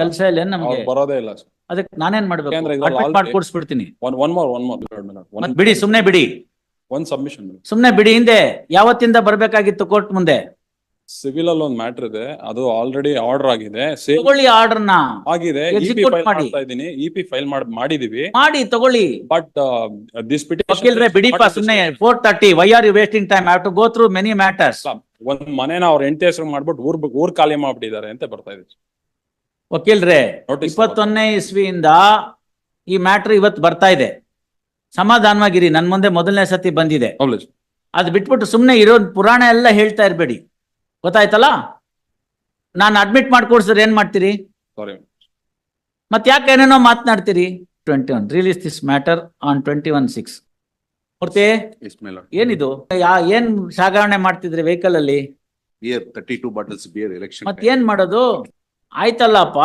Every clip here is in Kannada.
ಕೆಲಸ ಇಲ್ಲ ನಮ್ಗೆ. ಅವ್ರು ಬರೋದೇ ಇಲ್ಲ. ಅದಕ್ಕೆ ನಾನೇನ್ ಮಾಡ್ಬೇಕು? ಯಾಕಂದ್ರೆ ಇದ್ರಲ್ಲಿ ಅಡ್ಮಿಟ್ already- ಮಾಡಿ ಕೊಡಿಸ್ಬಿಡ್ತೀನಿ one one more one more ಮತ್ ಬಿಡಿ ಸುಮ್ನೆ ಬಿಡಿ. ಒಂದ್ ಸಬ್ಮಿಷನ್ ಸುಮ್ನೆ ಬಿಡಿ ಹಿಂದೆ. ಯಾವತ್ತಿಂದ ಬರ್ಬೇಕಾಗಿತ್ತು ಕೋರ್ಟ್ ಮುಂದೆ? ಸಿವಿಲ್ ಅಲ್ಲಿ ಒಂದು ಮ್ಯಾಟರ್ ಇದೆ. ಅದು ಆಲ್ರೆಡಿ ಆರ್ಡರ್ ಆಗಿದೆ. ಸೇಮ್ ಆರ್ಡರ್ ಆರ್ಡರ್ನ. ಆಗಿದೆ. ಇ ಪಿ Execute ಫೈಲ್ ಮಾಡಿ. ಮಾಡ್ತಾ ಇದೀನಿ ಇ ಪಿ ಫೈಲ್ ಮಾಡಿ ಮಾಡಿದೀವಿ. ಮಾಡಿ ತಗೊಳ್ಳಿ. ಬಟ್ ದಿಸ್ ವಕೀಲ್ರೆ ಬಿಡಿಪ್ಪ ಸುಮ್ನೆ four thirty why are you wasting time have to go through many matters ಒಂದ್ ಮನೇನ ಅವ್ರ ಹೆಂಡತಿ ಹೆಸರು ಮಾಡ್ಬಿಟ್ಟು ಊರ್ ಊರ್ ಖಾಲಿ ಮಾಡ್ಬಿಟ್ಟಿದ್ದಾರೆ ಅಂತ ಬರ್ತಾ ಇದೆ. ವಕೀಲ್ರೆ ಇಪ್ಪತ್ತೊಂದನೇ ಇಸ್ವಿಯಿಂದ ಈ ಮ್ಯಾಟ್ರ್ ಇವತ್ತು ಬರ್ತಾ ಇದೆ. ಸಮಾಧಾನವಾಗಿರಿ ನನ್ ಮುಂದೆ ಮೊದಲನೇ ಸತಿ ಬಂದಿದೆ. ಅದ್ ಬಿಟ್ಬಿಟ್ಟು ಸುಮ್ನೆ ಇರೋ ಪುರಾಣ ಎಲ್ಲ ಹೇಳ್ತಾ ಇರಬೇಡಿ. ಗೊತ್ತಾಯ್ತಲ್ಲ? ನಾನು ಅಡ್ಮಿಟ್ ಮಾಡ್ಕೊಡ್ಸಿದ್ರೆ ಏನ್ ಮಾಡ್ತೀರಿ? ಮತ್ತೆ ಯಾಕೆ ಏನೇನೋ ಮಾತನಾಡ್ತೀರಿ? Twenty one release this matter on twenty one six Murthy. ಏನಿದು? ಯಾ ಏನ್ ಸಾಗರಣೆ ಮಾಡ್ತಿದ್ರಿ ವೆಹಿಕಲ್ ಅಲ್ಲಿ? ಏನ್ ಮಾಡೋದು? ಆಯ್ತಲ್ಲಪ್ಪ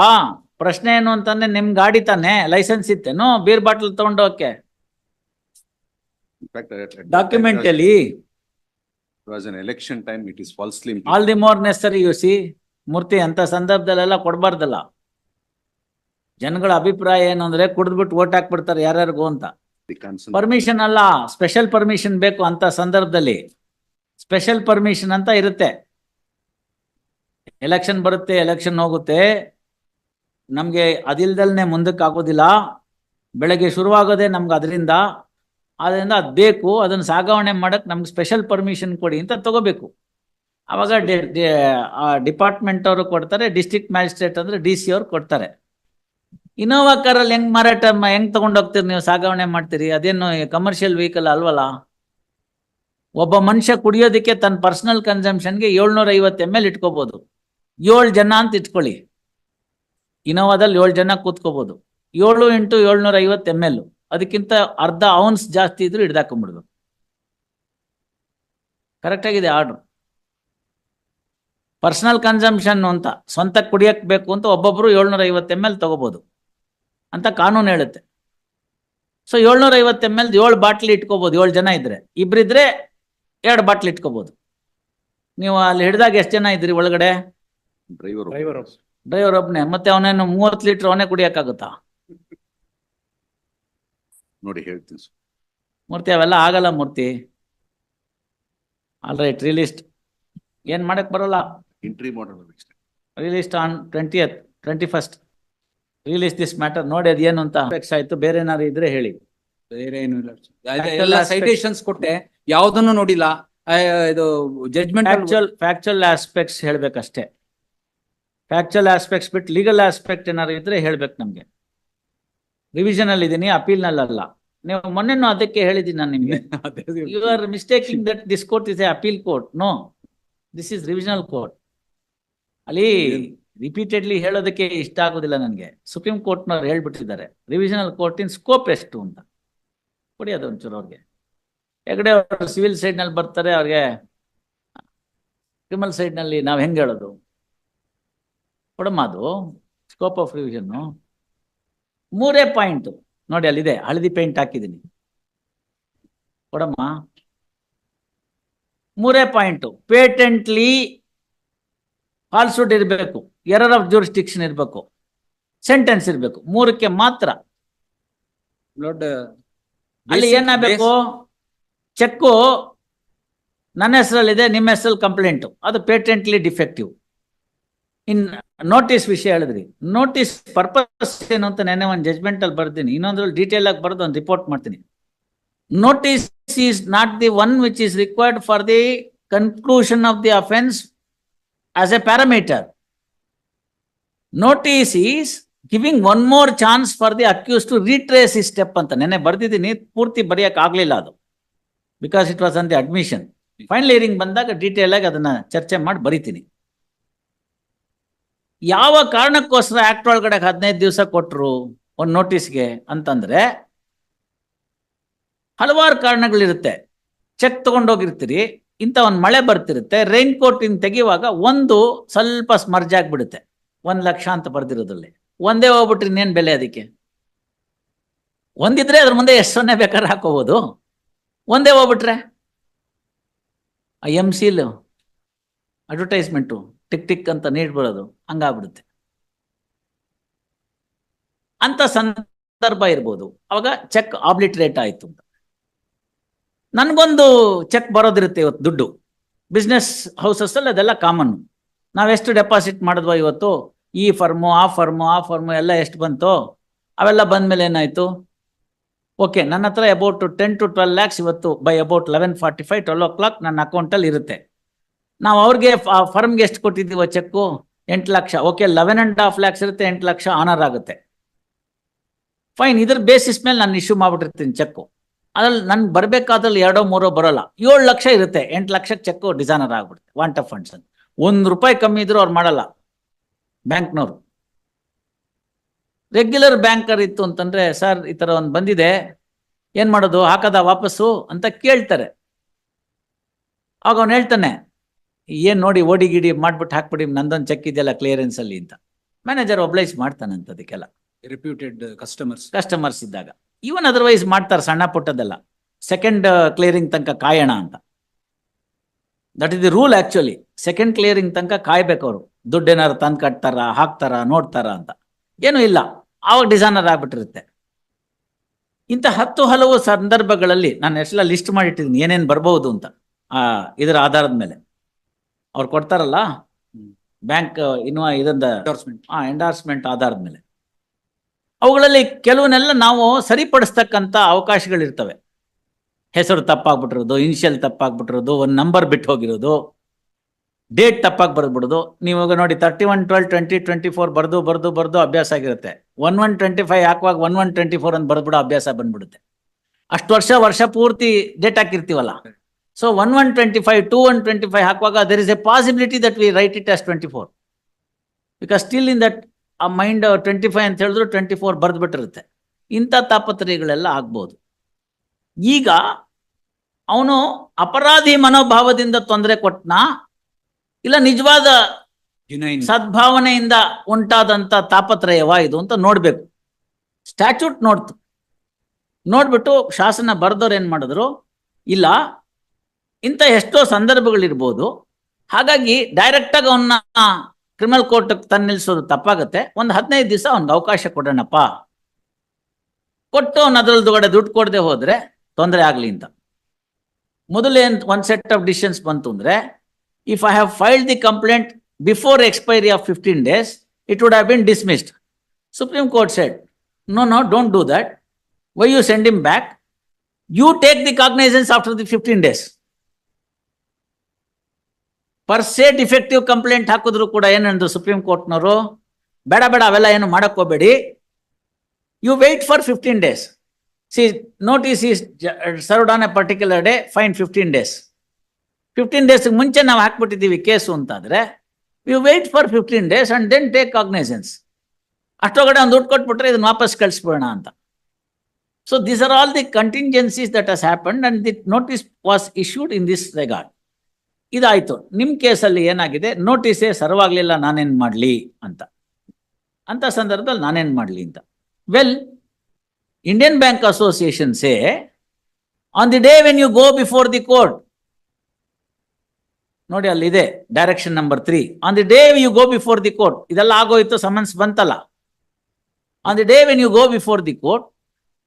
ಪ್ರಶ್ನೆ ಏನು ಅಂತಂದ್ರೆ ನಿಮ್ ಗಾಡಿ ತಾನೆ ಲೈಸೆನ್ಸ್ ಇತ್ತೇನು ಬೀರ್ ಬಾಟಲ್ ತಗೊಂಡೋಕೆ ಡಾಕ್ಯುಮೆಂಟ್ ಅಲ್ಲಿ election it is falsely. implicated. All the more necessary you see Murthy ಅಂತ ಸಂದರ್ಭದಲ್ಲೆಲ್ಲ ಕೊಡಬಾರ್ದಲ್ಲ ಜನಗಳ ಅಭಿಪ್ರಾಯ ಏನು ಅಂದ್ರೆ ಕುಡಿದ್ಬಿಟ್ಟು ಓಟ್ ಹಾಕ್ಬಿಡ್ತಾರೆ ಯಾರ್ಯಾರಿಗೂ ಅಂತ. ಪರ್ಮಿಷನ್ ಅಲ್ಲ ಸ್ಪೆಷಲ್ ಪರ್ಮಿಷನ್ ಬೇಕು ಅಂತ ಸಂದರ್ಭದಲ್ಲಿ ಸ್ಪೆಷಲ್ ಪರ್ಮಿಷನ್ ಅಂತ ಇರುತ್ತೆ ಎಲೆಕ್ಷನ್ ಬರುತ್ತೆ ಎಲೆಕ್ಷನ್ ಹೋಗುತ್ತೆ. ನಮಗೆ ಅದಿಲ್ದಲ್ನೆ ಮುಂದಕ್ಕೆ ಆಗೋದಿಲ್ಲ. ಬೆಳಗ್ಗೆ ಶುರುವಾಗೋದೇ ನಮ್ಗೆ ಅದರಿಂದ. ಆದ್ದರಿಂದ ಅದು ಬೇಕು, ಅದನ್ನ ಸಾಗಾವಣೆ ಮಾಡಕ್ ನಮ್ಗೆ ಸ್ಪೆಷಲ್ ಪರ್ಮಿಷನ್ ಕೊಡಿ ಅಂತ ತಗೋಬೇಕು. ಆವಾಗ ಡಿಪಾರ್ಟ್ಮೆಂಟ್ ಅವರು ಕೊಡ್ತಾರೆ ಡಿಸ್ಟ್ರಿಕ್ಟ್ ಮ್ಯಾಜಿಸ್ಟ್ರೇಟ್ ಅಂದ್ರೆ ಡಿ ಸಿ ಅವ್ರು ಕೊಡ್ತಾರೆ. ಇನೋವಾ ಕಾರಲ್ಲಿ ಹೆಂಗ್ ಮಾರಾಟ ಹೆಂಗ್ ತಗೊಂಡೋಗ್ತೀರಿ ನೀವು ಸಾಗಣೆ ಮಾಡ್ತೀರಿ? ಅದೇನು ಕಮರ್ಷಿಯಲ್ ವೆಹಿಕಲ್ ಅಲ್ವಲ್ಲ? ಒಬ್ಬ ಮನುಷ್ಯ ಕುಡಿಯೋದಕ್ಕೆ ತನ್ನ ಪರ್ಸನಲ್ ಕನ್ಸಂಪ್ಷನ್ಗೆ ಏಳ್ನೂರ ಐವತ್ತು ಎಂ ಎಲ್ ಇಟ್ಕೋಬಹುದು ಏಳು ಜನ ಅಂತ ಇಟ್ಕೊಳ್ಳಿ. ಇನೋವಾದಲ್ಲಿ ಏಳು ಜನ ಕೂತ್ಕೋಬಹುದು ಏಳು ಇಂಟು ಏಳ್ನೂರ ಐವತ್ತು ಎಂ ಎಲ್ ಅದಕ್ಕಿಂತ ಅರ್ಧ ಔನ್ಸ್ ಜಾಸ್ತಿ ಇದ್ರು ಹಿಡ್ದಾಕೊಂಡ್ಬಿಡ್ದು ಕರೆಕ್ಟ್ ಆಗಿದೆ ಆರ್ಡರ್ ಪರ್ಸನಲ್ ಕನ್ಸಂಪ್ಷನ್ ಅಂತ ಸ್ವಂತ ಕುಡಿಯಕ್ ಬೇಕು ಅಂತ ಒಬ್ಬೊಬ್ರು ಏಳ್ನೂರ ಐವತ್ತು ಎಂ ಎಲ್ ತಗೋಬಹುದು ಅಂತ ಕಾನೂನು ಹೇಳುತ್ತೆ. ಸೊ ಏಳ್ನೂರ ಐವತ್ತು ಎಂ ಎಲ್ ಏಳು ಬಾಟ್ಲಿ ಇಟ್ಕೋಬಹುದು ಏಳು ಜನ ಇದ್ರೆ. ಇಬ್ರಿದ್ರೆ ಎರಡು ಬಾಟ್ಲಿ ಇಟ್ಕೋಬಹುದು ನೀವು ಅಲ್ಲಿ ಹಿಡ್ದಾಗ ಎಷ್ಟು ಜನ ಇದ್ರಿ ಒಳಗಡೆ? ಡ್ರೈವರ್ ಡ್ರೈವರ್ ಒಬ್ಬನೇ ಮತ್ತೆ ಅವನೇನು ಮೂವತ್ತು ಲೀಟರ್ ಅವನೇ ಕುಡಿಯಕ್ಕಾಗುತ್ತಾ? ನೋಡಿ ಹೇಳ್ತೀನಿ. ಮೂರ್ತಿ ಅವೆಲ್ಲ ಆಗಲ್ಲ ಮೂರ್ತಿ. ಆಲ್ ರೈಟ್ ರಿಲೀಸ್ಟ್ ಏನ್ ಮಾಡಕ್ ಬರಲ್ಲ? ಎಂಟ್ರಿ ಮಾಡೋಣ. Released on twentieth twenty first release this matter ನೋಡಿ ಅದೇನು ಏನು ಅಂತ. ಅಪೇಕ್ಷೆ ಆಯ್ತು. ಬೇರೆ ಏನಾದ್ರು ಇದ್ರೆ ಹೇಳಿ. ಬೇರೆ ಏನು ಇಲ್ಲ ಎಲ್ಲ ಸೈಟೇಷನ್ಸ್ ಕೊಟ್ಟೆ. ಯಾವ್ದನ್ನು ನೋಡಿಲ್ಲ. ಇದು ಜಡ್ಜ್ಮೆಂಟ್ ಫ್ಯಾಕ್ಚುಯಲ್ ಫ್ಯಾಕ್ಚುಯಲ್ ಆಸ್ಪೆಕ್ಟ್ಸ್ ಹೇಳ್ಬೇಕಷ್ಟೇ. ಫ್ಯಾಕ್ಚುಯಲ್ ಆಸ್ಪೆಕ್ಟ್ಸ್ ಬಿಟ್ಟು ಲೀಗಲ್ ಆಸ್ಪೆಕ್ಟ್ ಏನಾದ್ರು ಇದ್ರೆ ಹೇಳ್ಬೇಕು ನಮ್ಗೆ. ರಿವಿಷನ್ ಅಲ್ಲಿ ಇದೀನಿ ಅಪೀಲ್ನಲ್ಲಿ ನೀವು ಮೊನ್ನೆನೂ ಅದಕ್ಕೆ ಹೇಳಿದ್ದೀನಿ ನಾನು ನಿಮ್ಗೆ. You are mistaking that this court is a appeal court no this is revisional court ಅಲ್ಲಿ ರಿಪೀಟೆಡ್ಲಿ ಹೇಳೋದಕ್ಕೆ ಇಷ್ಟ ಆಗೋದಿಲ್ಲ ನನಗೆ. ಸುಪ್ರೀಂ ಕೋರ್ಟ್ನವ್ರು ಹೇಳ್ಬಿಟ್ಟಿದ್ದಾರೆ. ರಿವಿಷನಲ್ ಕೋರ್ಟಿನ ಸ್ಕೋಪ್ ಎಷ್ಟು ಅಂತ. ಕೊಡಿ ಅದು ಒಂಚೂರು ಅವ್ರಿಗೆ. ಎಗಡೆ ಅವರು ಸಿವಿಲ್ ಸೈಡ್ನಲ್ಲಿ ಬರ್ತಾರೆ ಅವ್ರಿಗೆ ಕ್ರಿಮಿನಲ್ ಸೈಡ್ನಲ್ಲಿ ನಾವು ಹೆಂಗ್ ಹೇಳೋದು? ಕೊಡಮ್ಮ ಅದು ಸ್ಕೋಪ್ ಆಫ್ ರಿವಿಷನ್ ಮೂರೇ ಪಾಯಿಂಟ್ ನೋಡಿ ಅಲ್ಲಿದೆ ಹಳದಿ ಪೇಂಟ್ ಹಾಕಿದ್ದೀನಿ. ಕೊಡಮ್ಮ. ಮೂರೇ ಪಾಯಿಂಟ್ ಪೇಟೆಂಟ್ಲಿ ಫಾಲ್ಸುಡ್ ಇರಬೇಕು ಎರರ್ ಆಫ್ ಜೂರಿಸ್ಟಿಕ್ಷನ್ ಇರಬೇಕು ಸೆಂಟೆನ್ಸ್ ಇರಬೇಕು ಮೂರಕ್ಕೆ ಮಾತ್ರ. ಅಲ್ಲಿ ಏನಾಗಬೇಕು? ಚೆಕ್ಕು ನನ್ನ ಹೆಸರಲ್ಲಿದೆ ನಿಮ್ಮ ಹೆಸರಲ್ಲಿ ಕಂಪ್ಲೇಂಟು ಅದು ಪೇಟೆಂಟ್ಲಿ ಡಿಫೆಕ್ಟಿವ್ ಇನ್ ನೋಟಿಸ್ ವಿಷಯ ಹೇಳಿದ್ರಿ. ನೋಟಿಸ್ ಪರ್ಪಸ್ ಏನು ಅಂತ ನೆನ್ನೆ ಒಂದು ಜಜ್ಮೆಂಟ್ ಅಲ್ಲಿ ಬರ್ತೀನಿ ಇನ್ನೊಂದ್ರಲ್ಲಿ ಡೀಟೇಲ್ ಆಗಿ ಬರೆದು ಒಂದು ರಿಪೋರ್ಟ್ ಮಾಡ್ತೀನಿ. Notice is not the one which is required for the conclusion of the offence as a parameter notice is giving one more chance for the accused to retrace ಈ ಸ್ಟೆಪ್ ಅಂತ. ನೆನ್ನೆ ಬರ್ದಿದ್ದೀನಿ. ಪೂರ್ತಿ ಬರೆಯಕ್ಕೆ ಆಗ್ಲಿಲ್ಲ ಅದು. Because it was on the admission final hearing ಬಂದಾಗ ಡೀಟೇಲ್ ಆಗಿ ಅದನ್ನ ಚರ್ಚೆ ಮಾಡಿ ಬರಿತೀನಿ. ಯಾವ ಕಾರಣಕ್ಕೋಸ್ಕರ ಆಕ್ಟ್ ಒಳಗಡೆ ಹದಿನೈದು ದಿವಸ ಕೊಟ್ಟರು ಒಂದು ನೋಟಿಸ್ಗೆ ಅಂತಂದ್ರೆ ಹಲವಾರು ಕಾರಣಗಳಿರುತ್ತೆ. ಚೆಕ್ ತಗೊಂಡೋಗಿರ್ತೀರಿ ಇಂಥ ಒಂದು ಮಳೆ ಬರ್ತಿರುತ್ತೆ ರೈನ್ ಕೋಟ್ ಇನ್ ತೆಗೆಯುವಾಗ ಒಂದು ಸ್ವಲ್ಪ ಸ್ಮರ್ಜ್ ಆಗ್ಬಿಡುತ್ತೆ. ಒಂದು ಲಕ್ಷ ಅಂತ ಬರ್ದಿರೋದ್ರಲ್ಲಿ. ಒಂದೇ ಹೋಗ್ಬಿಟ್ರಿ ಇನ್ನೇನು ಬೆಲೆ ಅದಕ್ಕೆ? ಒಂದಿದ್ರೆ ಅದ್ರ ಮುಂದೆ ಎಷ್ಟು ಸೊನ್ನೆ ಬೇಕಾದ್ರೆ ಹಾಕೋಬಹುದು ಒಂದೇ ಹೋಗ್ಬಿಟ್ರೆ? ಆ M seal advertisement tick tick ಅಂತ ನೀಡಿ ಬರೋದು ಹಂಗಾಗ್ಬಿಡುತ್ತೆ. ಅಂತ ಸಂದರ್ಭ ಇರ್ಬೋದು. ಅವಾಗ ಚೆಕ್ ಆಬ್ಲಿಟ್ರೇಟ್ ಆಯಿತು ಅಂತ. ನನ್ಗೊಂದು ಚೆಕ್ ಬರೋದಿರುತ್ತೆ ಇವತ್ತು ದುಡ್ಡು. ಬಿಸ್ನೆಸ್ ಹೌಸಸ್ ಅಲ್ಲಿ ಅದೆಲ್ಲ ಕಾಮನ್ ನಾವೆಷ್ಟು ಡೆಪಾಸಿಟ್ ಮಾಡಿದ್ವ ಇವತ್ತು, ಈ ಫರ್ಮು, ಆ ಫರ್ಮು ಆ ಫರ್ಮು ಎಲ್ಲ ಎಷ್ಟು ಬಂತು, ಅವೆಲ್ಲ ಬಂದ್ಮೇಲೆ ಏನಾಯ್ತು? ಓಕೆ, ನನ್ನ ಹತ್ರ about ten to twelve lakhs ಇವತ್ತು by about eleven forty five twelve o'clock ನನ್ನ ಅಕೌಂಟಲ್ಲಿ ಇರುತ್ತೆ. ನಾವು ಅವ್ರಿಗೆ ಫರ್ಮ್ಗೆ ಎಷ್ಟು ಕೊಟ್ಟಿದ್ದೀವ ಚೆಕ್ಕು, ಎಂಟು lakh. Okay, eleven and half lakhs ಇರುತ್ತೆ, ಎಂಟು ಲಕ್ಷ ಆನರ್ ಆಗುತ್ತೆ. ಫೈನ್, ಇದ್ರ ಬೇಸಿಸ್ ಮೇಲೆ ನಾನು ಇಶ್ಯೂ ಮಾಡ್ಬಿಟ್ಟಿರ್ತೀನಿ ಚೆಕ್ಕು. ಅದ್ರಲ್ಲಿ ನನ್ಗೆ ಬರಬೇಕಾದ್ರಲ್ಲಿ ಎರಡೋ ಮೂರೋ ಬರೋಲ್ಲ. ಏಳು ಲಕ್ಷ ಇರುತ್ತೆ, ಎಂಟು ಲಕ್ಷಕ್ಕೆ ಚೆಕ್ಕು ಡಿಸೈನರ್ ಆಗ್ಬಿಡುತ್ತೆ, ವಾಂಟ್ ಆಫ್ ಫಂಡ್ಸ್ ಅಂತ. ಒಂದು ರೂಪಾಯಿ ಕಮ್ಮಿ ಇದ್ರೂ ಅವ್ರು ಮಾಡಲ್ಲ, ಬ್ಯಾಂಕ್ನವರು. ರೆಗ್ಯುಲರ್ ಬ್ಯಾಂಕರ್ ಇತ್ತು ಅಂತಂದ್ರೆ, ಸರ್, ಈ ಥರ ಒಂದು ಬಂದಿದೆ, ಏನು ಮಾಡೋದು, ಹಾಕದ ವಾಪಸ್ಸು? ಅಂತ ಕೇಳ್ತಾರೆ. ಆಗ ಅವ್ನು ಹೇಳ್ತಾನೆ ಏನ್ ನೋಡಿ ಓಡಿ ಗಿಡಿ ಮಾಡ್ಬಿಟ್ಟು ಹಾಕ್ಬಿಡಿ ನಂದೊಂದು ಚೆಕ್ ಇದೆಯಲ್ಲ ಕ್ಲಿಯರೆನ್ಸ್ ಅಲ್ಲಿ ಅಂತ. ಮ್ಯಾನೇಜರ್ ಒಬ್ಲೈಸ್ ಮಾಡ್ತಾನಂತ ಅದಕ್ಕೆಲ್ಲ. ರೆಪ್ಯೂಟೆಡ್ ಕಸ್ಟಮರ್ಸ್ ಕಸ್ಟಮರ್ಸ್ ಇದ್ದಾಗ. ಇವನ್ ಅದರ್ವೈಸ್ ಮಾಡ್ತಾರೆ ಸಣ್ಣ ಪುಟ್ಟದೆಲ್ಲ ಸೆಕೆಂಡ್ ಕ್ಲಿಯರಿಂಗ್ ತನಕ ಕಾಯೋಣ ಅಂತ. That is the rule actually second clearing ತನಕ ಕಾಯ್ಬೇಕು ಅವರು. ದುಡ್ಡು ಏನಾರು ತಂದು ಕಟ್ತಾರ ಹಾಕ್ತಾರ ನೋಡ್ತಾರ ಅಂತ. ಏನೂ ಇಲ್ಲ. ಆವಾಗ ಡಿಸೈನರ್ ಆಗ್ಬಿಟ್ಟಿರುತ್ತೆ. ಇಂಥ ಹತ್ತು ಹಲವು ಸಂದರ್ಭಗಳಲ್ಲಿ ನಾನು ಎಷ್ಟೆಲ್ಲ ಲಿಸ್ಟ್ ಮಾಡಿಟ್ಟಿದ್ದೀನಿ ಏನೇನು ಬರ್ಬಹುದು ಅಂತ ಆ ಇದರ ಆಧಾರದ ಮೇಲೆ. ಅವ್ರು ಕೊಡ್ತಾರಲ್ಲ? ಬ್ಯಾಂಕ್ ಇನ್ನು ಇದರಿಂದ ಎಂಡೋರ್ಸ್ಮೆಂಟ್ ಆಧಾರದ ಮೇಲೆ. ಅವುಗಳಲ್ಲಿ ಕೆಲವನ್ನೆಲ್ಲ ನಾವು ಸರಿಪಡಿಸ್ತಕ್ಕಂಥ ಅವಕಾಶಗಳಿರ್ತವೆ. ಹೆಸರು ತಪ್ಪಾಗ್ಬಿಟ್ಟಿರೋದು ಇನಿಷಿಯಲ್ ತಪ್ಪಾಗ್ಬಿಟ್ಟಿರೋದು ಒಂದು ನಂಬರ್ ಬಿಟ್ಟು ಹೋಗಿರೋದು ಡೇಟ್ ತಪ್ಪಾಗಿ ಬರೆದ್ಬಿಡೋದು. ನೀವು ಇವಾಗ ನೋಡಿ thirty one twelve twenty twenty four ಬರೆದು ಬರೆದು ಬರೆದು ಅಭ್ಯಾಸ ಆಗಿರುತ್ತೆ. ಒನ್ ಒನ್ ಟ್ವೆಂಟಿ ಫೈವ್ ಹಾಕುವಾಗ ಒನ್ ಒನ್ ಟ್ವೆಂಟಿ ಫೋರ್ ಅಂತ ಬರೆದ್ಬಿಡೋ ಅಭ್ಯಾಸ ಬಂದ್ಬಿಡುತ್ತೆ. ಅಷ್ಟು ವರ್ಷ ವರ್ಷ ಪೂರ್ತಿ date ಹಾಕಿರ್ತೀವಲ್ಲ? So one one twenty five two one twenty five ಹಾಕುವಾಗ there is a possibility that we write it as twenty four because still in that ಆ ಮೈಂಡ್ ಟ್ವೆಂಟಿ ಫೈವ್ ಅಂತ ಹೇಳಿದ್ರು ಟ್ವೆಂಟಿ ಫೋರ್ ಬರೆದ್ಬಿಟ್ಟಿರುತ್ತೆ ಇಂಥ ತಾಪತ್ರಯಗಳೆಲ್ಲ ಆಗ್ಬೋದು. ಈಗ ಅವನು ಅಪರಾಧಿ ಮನೋಭಾವದಿಂದ ತೊಂದರೆ ಕೊಟ್ನಾ ಇಲ್ಲ ನಿಜವಾದ ಸದ್ಭಾವನೆಯಿಂದ ಉಂಟಾದಂತ ತಾಪತ್ರಯವ ಇದು ಅಂತ ನೋಡ್ಬೇಕು. ಸ್ಟ್ಯಾಚ್ಯೂಟ್ ನೋಡ್ತು. ನೋಡ್ಬಿಟ್ಟು ಶಾಸನ ಬರೆದವ್ರು ಏನ್ ಮಾಡಿದ್ರು ಇಲ್ಲ ಇಂಥ ಎಷ್ಟೋ ಸಂದರ್ಭಗಳಿರ್ಬೋದು ಹಾಗಾಗಿ ಡೈರೆಕ್ಟ್ ಆಗಿ ಅವನ್ನ ಕ್ರಿಮಿನಲ್ ಕೋರ್ಟ್ ತಂದು ನಿಲ್ಲಿಸೋದು ತಪ್ಪಾಗತ್ತೆ ಒಂದು ಹದಿನೈದು ದಿವಸ ಅವ್ನಿಗೆ ಅವಕಾಶ ಕೊಡೋಣಪ್ಪ ಕೊಟ್ಟು ಅವ್ನು ದೊಡ್ಡ ದುಡ್ಡು ಕೊಡದೆ ಹೋದ್ರೆ ತೊಂದರೆ ಆಗಲಿ ಅಂತ ಮೊದಲು ಒಂದ್ ಸೆಟ್ ಆಫ್ ಡಿಸಿಷನ್ಸ್ ಬಂತು ಅಂದ್ರೆ if I have filed the complaint before expiry of 15 days, it would have been dismissed. Supreme Court said, no, no, don't do that. Why you send him back? You take the cognizance after the 15 days. Per se defective complaint ಹಾಕಿದ್ರು ಕೂಡ ಏನಂದ್ರು ಸುಪ್ರೀಂ ಕೋರ್ಟ್ನವರು ಬೇಡ ಬೇಡ, ಅವೆಲ್ಲ ಏನು ಮಾಡಕ್ you wait for fifteen days see notice is served on a particular day fine fifteen days fifteen days ಮುಂಚೆ ನಾವು ಹಾಕ್ಬಿಟ್ಟಿದ್ದೀವಿ ಕೇಸು ಅಂತಂದರೆ you wait for fifteen days and then take cognizance ಅಷ್ಟೊಳಗಡೆ ಒಂದು ದುಡ್ಡು ಕೊಟ್ಬಿಟ್ರೆ ಇದನ್ನ ವಾಪಸ್ ಕಳಿಸ್ಬಿಡೋಣ ಅಂತ. So this are all the contingencies that has happen and the notice was issued in this regard ಇದಾಯ್ತು. ನಿಮ್ ಕೇಸಲ್ಲಿ ಏನಾಗಿದೆ? ನೋಟಿಸೇ ಸರ್ವಾಗ್ಲಿಲ್ಲ, ನಾನೇನ್ ಮಾಡ್ಲಿ ಅಂತ. ಅಂತ ಸಂದರ್ಭದಲ್ಲಿ ನಾನೇನ್ ಮಾಡ್ಲಿ ಅಂತ. Well Indian Bank Association say on the day when you go before the court ನೋಡಿ ಅಲ್ಲಿ ಇದೆ direction number three on the day you go before the court ಇದೆಲ್ಲ ಆಗೋಯ್ತು ಸಮನ್ಸ್ ಬಂತಲ್ಲ. On the day when you go before the court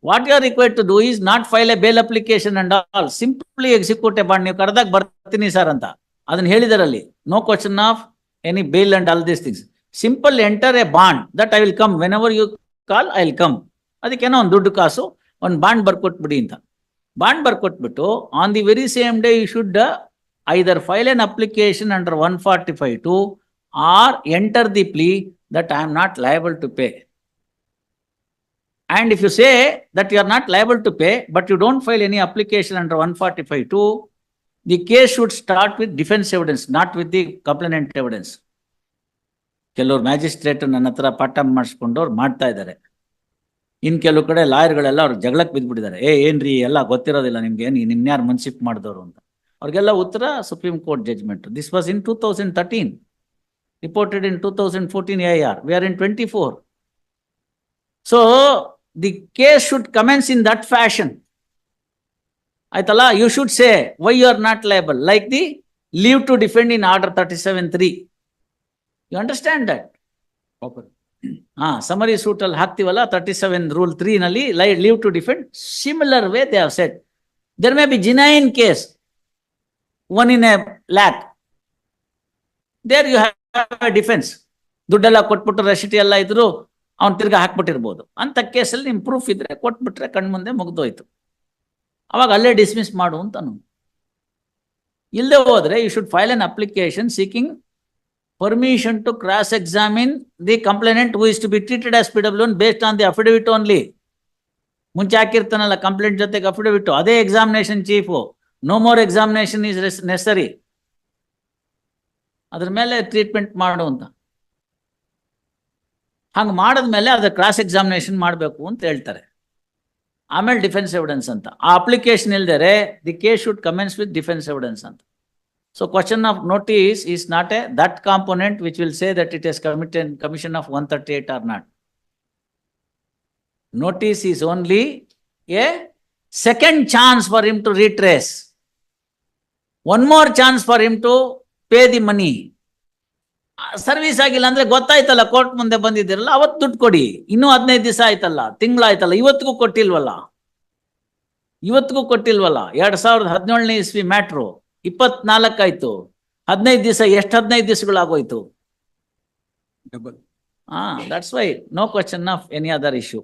what you are required to do is not file a bail application and all simply execute a bond ನೀವು ಕರೆದಾಗ ಬರ್ತೀನಿ ಸರ್ ಅಂತ ಅದನ್ನ ಹೇಳಿದಾರಲ್ಲಿ no question of any bill and all this things simple enter a bond that I will come whenever you call I will come ಅದಕ್ಕೇನೋ ಒಂದು ದುಡ್ಡು ಕಾಸು ಒಂದು ಬಾಂಡ್ ಬರ್ಕೊಟ್ಬಿಡಿ ಅಂತ bond ಬರ್ಕೊಟ್ಬಿಟ್ಟು on the very same day you should either file an application under 145 or enter the plea that I am not liable to pay. And if you say that you are not liable to pay, but you don't file any application under 145 the case should start with defence evidence not with the complainant evidence ಕೆಲವ್ರು ಮ್ಯಾಜಿಸ್ಟ್ರೇಟ್ ನನ್ನ ಹತ್ರ ಪಾಠ ಮಾಡಿಸ್ಕೊಂಡು ಅವ್ರು ಮಾಡ್ತಾ ಇದ್ದಾರೆ. ಇನ್ ಕೆಲವು ಕಡೆ ಲಾಯರ್ಗಳೆಲ್ಲ ಅವ್ರು ಜಗಳಕ್ಕೆ ಬಿದ್ದುಬಿಟ್ಟಿದ್ದಾರೆ ಏ, ಏನ್ರಿ, ಎಲ್ಲ ಗೊತ್ತಿರೋದಿಲ್ಲ ನಿಮ್ಗೆ, ಏನು ನಿಮ್ನ್ಯಾರು ಮನ್ಸಿಪ್ ಮಾಡಿದವರು ಅಂತ. ಅವ್ರಿಗೆಲ್ಲ ಉತ್ತರ Supreme Court judgement this was in two thousand thirteen reported in two thousand fourteen A R V R in twenty four so the case should commence in that fashion ಆಯ್ತಲ್ಲ? You should say why you are not label like the leave to defend in order thirty seven three you understand that ಹಾ ಸಮರಿ ಸೂಟ್ ಅಲ್ಲಿ ಹಾಕ್ತಿವಲ್ಲ? ತರ್ಟಿ ಸೆವೆನ್ ರೂಲ್ ತ್ರೀ ನಲ್ಲಿ ಲೈ leave to defend similar way they have set there may be genuine case one in a lakh there you have defence ದುಡ್ಡೆಲ್ಲ ಕೊಟ್ಬಿಟ್ಟು ರಶೀಟಿ ಎಲ್ಲ ಇದ್ರು ಅವ್ನು ತಿರ್ಗಾ ಹಾಕ್ಬಿಟ್ಟಿರ್ಬೋದು. ಅಂತ ಕೇಸಲ್ಲಿ ನಿಮ್ ಪ್ರೂಫ್ ಇದ್ರೆ ಕೊಟ್ಬಿಟ್ರೆ ಕಣ್ಮುಂದೆ ಮುಗ್ದೋಯ್ತು. ಅವಾಗ ಅಲ್ಲೇ ಡಿಸ್ಮಿಸ್ ಮಾಡು ಅಂತ ಇಲ್ಲದೆ ಹೋದ್ರೆ you should file an application seeking permission to cross examine the complainant who is to be treated as P W based on the affidavit only ಮುಂಚೆ ಹಾಕಿರ್ತಾನಲ್ಲ ಕಂಪ್ಲೇಂಟ್ ಜೊತೆಗೆ ಅಫಿಡವಿಟ್ ಅದೇ examination chief no more examination is necessary ಅದ್ರ ಮೇಲೆ ಟ್ರೀಟ್ಮೆಂಟ್ ಮಾಡು ಅಂತ. ಹಂಗೆ ಮಾಡಿದ್ಮೇಲೆ ಅದ್ರ ಕ್ರಾಸ್ ಎಕ್ಸಾಮಿನೇಷನ್ ಮಾಡಬೇಕು ಅಂತ ಹೇಳ್ತಾರೆ. ಆಮೇಲೆ ಡಿಫೆನ್ಸ್ ಎವಿಡೆನ್ಸ್ ಅಂತ ಆ application ಇಲ್ದರೆ the case should commence with defence evidence ಅಂತ so question of notice is not a that component which will say that it is committed commission of one thirty eight or not notice is only a second chance for him to retrace. One more chance for him to pay the money. Service ಆಗಿಲ್ಲ ಅಂದ್ರೆ ಗೊತ್ತಾಯ್ತಲ್ಲ ಕೋರ್ಟ್ ಮುಂದೆ ಬಂದಿದ್ದೀರಲ್ಲ ಅವತ್ತು ದುಡ್ಡು ಕೊಡಿ. ಇನ್ನೂ ಹದಿನೈದು ದಿವಸ ಆಯ್ತಲ್ಲ ತಿಂಗಳಾಯ್ತಲ್ಲ ಇವತ್ತಿಗೂ ಕೊಟ್ಟಿಲ್ವಲ್ಲ? ಇವತ್ತಿಗೂ ಕೊಟ್ಟಿಲ್ವಲ್ಲ? ಎರಡ್ ಸಾವಿರದ ಹದಿನೇಳನೇ ಇಸ್ವಿ ಮ್ಯಾಟ್ರು ಇಪ್ಪತ್ನಾಲ್ಕಾಯ್ತು ಹದಿನೈದು ದಿವಸ ಎಷ್ಟು ಹದಿನೈದು ದಿವಸಗಳಾಗೋಯ್ತು? Double that's why no question of any other issue.